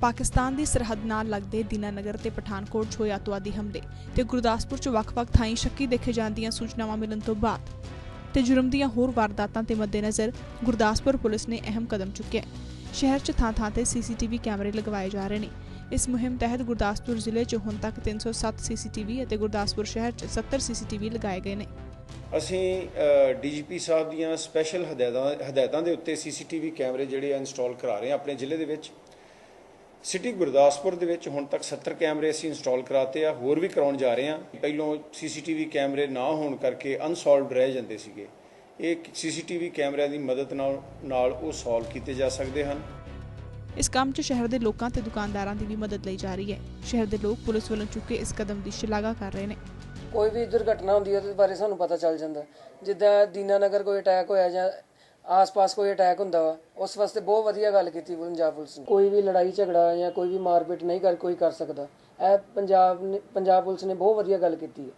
ਪਾਕਿਸਤਾਨ ਦੀ ਸਰਹੱਦ ਨਾਲ ਲੱਗਦੇ ਦੀਨਾਨਗਰ ਤੇ ਪਠਾਨਕੋਟ 'ਚ ਹੋਏ ਅੱਤਵਾਦੀ ਹਮਲੇ ਤੇ ਗੁਰਦਾਸਪੁਰ 'ਚ ਵੱਖ-ਵੱਖ ਥਾਈਂ ਸ਼ੱਕੀ ਦੇਖੇ ਜਾਣ ਸੂਚਨਾਵਾਂ ਮਿਲਣ ਤੋਂ ਬਾਅਦ ਤੇ ਜੁਰਮ ਦੀਆਂ ਹੋਰ ਵਾਰਦਾਤਾਂ ਤੇ ਮੱਦੇਨਜ਼ਰ ਗੁਰਦਾਸਪੁਰ ਪੁਲਿਸ ਨੇ ਅਹਿਮ ਕਦਮ ਚੁੱਕਿਆ ਸ਼ਹਿਰ 'ਚ ਥਾਂ-ਥਾਂ ਤੇ ਸੀਸੀਟੀਵੀ ਕੈਮਰੇ ਲਗਵਾਏ ਜਾ ਰਹੇ ਨੇ। ਇਸ ਮੁਹਿੰਮ ਤਹਿਤ ਗੁਰਦਾਸਪੁਰ ਜ਼ਿਲ੍ਹੇ 'ਚ ਹੁਣ ਤੱਕ 307 ਸੀਸੀਟੀਵੀ ਅਤੇ ਗੁਰਦਾਸਪੁਰ ਸ਼ਹਿਰ 'ਚ 70 ਸੀਸੀਟੀਵੀ ਲਗਾਏ ਗਏ ਨੇ। ਅਸੀਂ ਡੀਜੀਪੀ ਸਾਹਿਬ ਦੀਆਂ ਸਪੈਸ਼ਲ ਹਦਾਇਤਾਂ ਹਦਾਇਤਾਂ ਦੇ ਉੱਤੇ ਸੀਸੀਟੀਵੀ ਕੈਮਰੇ ਜਿਹੜੇ ਇੰਸਟਾਲ ਕਰਾ ਰਹੇ ਆ ਆਪਣੇ ਜ਼ਿਲ੍ਹੇ ਦੇ ਵਿੱਚ। ਸਿਟੀ ਗੁਰਦਾਸਪੁਰ ਦੇ ਵਿੱਚ ਹੁਣ ਤੱਕ 70 ਕੈਮਰੇ ਅਸੀਂ ਇੰਸਟਾਲ ਕਰਾਤੇ ਆ ਹੋਰ ਵੀ ਕਰਾਉਣ ਜਾ ਰਹੇ ਆ। ਪਹਿਲੋਂ ਸੀਸੀਟੀਵੀ ਕੈਮਰੇ ਨਾ ਹੋਣ ਕਰਕੇ ਅਨਸੋਲਵਡ ਰਹਿ ਜਾਂਦੇ ਸੀਗੇ। ਇਹ ਸੀਸੀਟੀਵੀ ਕੈਮਰਿਆਂ ਦੀ ਮਦਦ ਨਾਲ ਨਾਲ ਉਹ ਸੋਲਵ ਕੀਤੇ ਜਾ ਸਕਦੇ ਹਨ। ਇਸ ਕੰਮ 'ਚ ਸ਼ਹਿਰ ਦੇ ਲੋਕਾਂ ਤੇ ਦੁਕਾਨਦਾਰਾਂ ਦੀ ਵੀ ਮਦਦ ਲਈ ਜਾ ਰਹੀ ਹੈ। ਸ਼ਹਿਰ ਦੇ ਲੋਕ ਪੁਲਿਸ ਵੱਲੋਂ ਚੁੱਕੇ ਇਸ ਕਦਮ ਦੀ ਸ਼ਲਾਘਾ ਕਰ ਰਹੇ ਨੇ। ਕੋਈ ਵੀ ਦੁਰਘਟਨਾ ਹੁੰਦੀ ਹੈ ਉਹਦੇ ਬਾਰੇ ਸਾਨੂੰ ਪਤਾ ਚੱਲ ਜਾਂਦਾ। ਜਿੱਦਾਂ ਦੀਨਾਨਗਰ ਕੋਈ ਅਟੈਕ ਹੋਇਆ ਜਾਂ ਆਸ-ਪਾਸ ਕੋਈ ਅਟੈਕ ਹੁੰਦਾ ਵਾ, ਉਸ ਵਾਸਤੇ ਬਹੁਤ ਵਧੀਆ ਗੱਲ ਕੀਤੀ ਪੰਜਾਬ ਪੁਲਿਸ ਨੇ। ਕੋਈ ਵੀ ਲੜਾਈ, ਝਗੜਾ ਜਾਂ ਕੋਈ ਵੀ ਮਾਰਪੀਟ ਨਹੀਂ ਕਰ ਕੋਈ ਕਰ ਸਕਦਾ। ਇਹ ਪੰਜਾਬ ਨੇ ਪੰਜਾਬ ਪੁਲਿਸ ਨੇ ਬਹੁਤ ਵਧੀਆ ਗੱਲ ਕੀਤੀ ਹੈ।